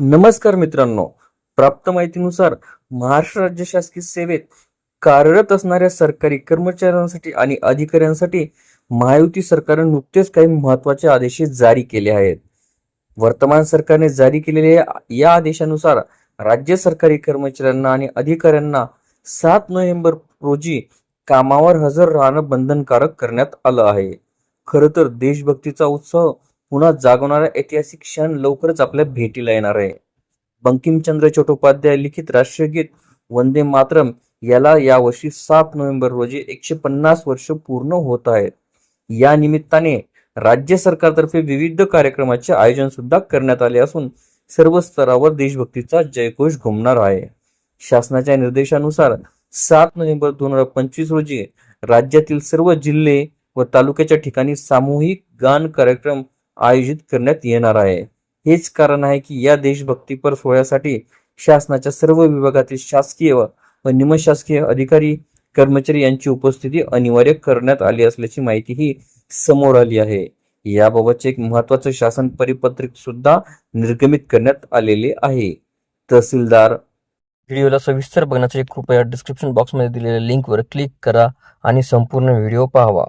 नमस्कार मित्रांनो. प्राप्त माहितीनुसार महाराष्ट्र राज्य शासकीय सेवेत कार्यरत असणाऱ्या सरकारी कर्मचाऱ्यांसाठी आणि अधिकाऱ्यांसाठी महायुती सरकारने नुकतेच काही महत्त्वाचे आदेश जारी केले आहेत. वर्तमान सरकारने जारी केलेल्या या आदेशानुसार राज्य सरकारी कर्मचाऱ्यांना आणि अधिकाऱ्यांना सात नोव्हेंबर रोजी कामावर हजर राहणं बंधनकारक करण्यात आलं आहे. खरं तर देशभक्तीचा उत्सव पुन्हा जागवणारा ऐतिहासिक क्षण लवकरच आपल्या भेटीला येणार आहे. बंकिमचंद्र चट्टोपाध्याय लिखित राष्ट्रगीत वंदे मातरम याला यावर्षी सात नोव्हेंबर रोजी एकशे पन्नास वर्ष पूर्ण होत आहेत. या निमित्ताने राज्य सरकारतर्फे विविध कार्यक्रमाचे आयोजन सुद्धा करण्यात आले असून सर्व स्तरावर देशभक्तीचा जयघोष घुमणार आहे. शासनाच्या निर्देशानुसार सात नोव्हेंबर दोन हजार पंचवीस रोजी राज्यातील सर्व जिल्हे व तालुक्याच्या ठिकाणी सामूहिक गान कार्यक्रम आयोजित करण्यात येणार आहे. हेच कारण आहे की या देशभक्तीपर सोहळ्यासाठी शासनाच्या सर्व विभागातील शासकीय व निमशासकीय अधिकारी कर्मचारी यांची उपस्थिती अनिवार्य करण्यात आली असल्याची माहितीही समोर आली आहे. याबाबतचे एक महत्वाचं शासन परिपत्रक सुद्धा निर्गमित करण्यात आलेले आहे. तहसीलदार व्हिडिओला सविस्तर बघण्यासाठी कृपया डिस्क्रिप्शन बॉक्समध्ये दिलेल्या लिंकवर क्लिक करा आणि संपूर्ण व्हिडिओ पाहावा.